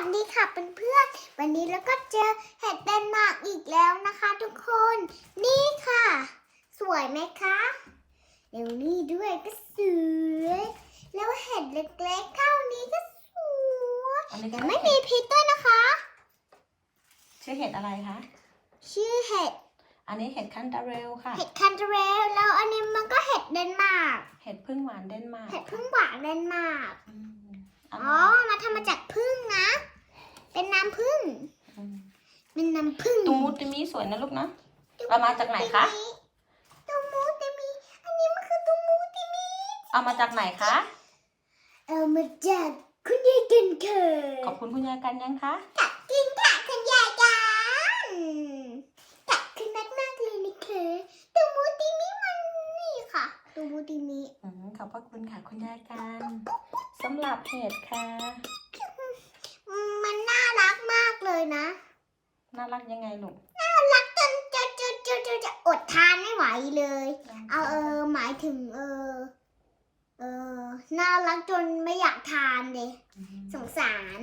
วัสดีค่ะเพื่อนๆ วันนี้เราก็เจอเห็ดเดนมาร์กอีกแล้วนะคะทุกคน นี่ค่ะ สวยไหมคะเดี๋ยวนี่ด้วยก็สวย แล้วเห็ดเล็กๆเท่านี้ก็สวยอันนี้แต่ก็ไม่มีพิษด้วยนะคะ ชื่อเห็ดอะไรคะ ชื่อเห็ด อันนี้เห็ดคันตาเรลค่ะ เห็ดคันเทเรลแล้วอันนี้มันก็เห็ดเดนมาร์ก เห็ดพึ่งหวานเดนมาร์ก เห็ดพึ่งหวานเดนมาร์กอืมอันอ๋อ มาทำมาจากพึ่งนะ เป็นน้ำพึ่ง ม เป็นน้ำพึ่งตูมูติมีสวยนะลูกนะเอามาจากไหนคะตูมูติมีอันนี้มันคือตูมูติมีเอามาจากไหนคะเอามาจากคุณยายกันเคยขอบคุณคุณยายกันยังคะกัดกินค่ะคุณยายกันกัดคือนักมากเลยนะคะตูมูติมีมันนี่ค่ะตูมูติมีอืมขอบพระคุณค่ะคุณยายกันสำหรับเห็ดค่ะ อืมมันน่ารักมากเลยนะ น่ารักยังไงลูกรักจนจะจะจะจะจะอดทานไม่ไหวเลย เอาเออหมายถึงเออ เออน่ารักจนไม่อยากทานเลยอืมสงสาร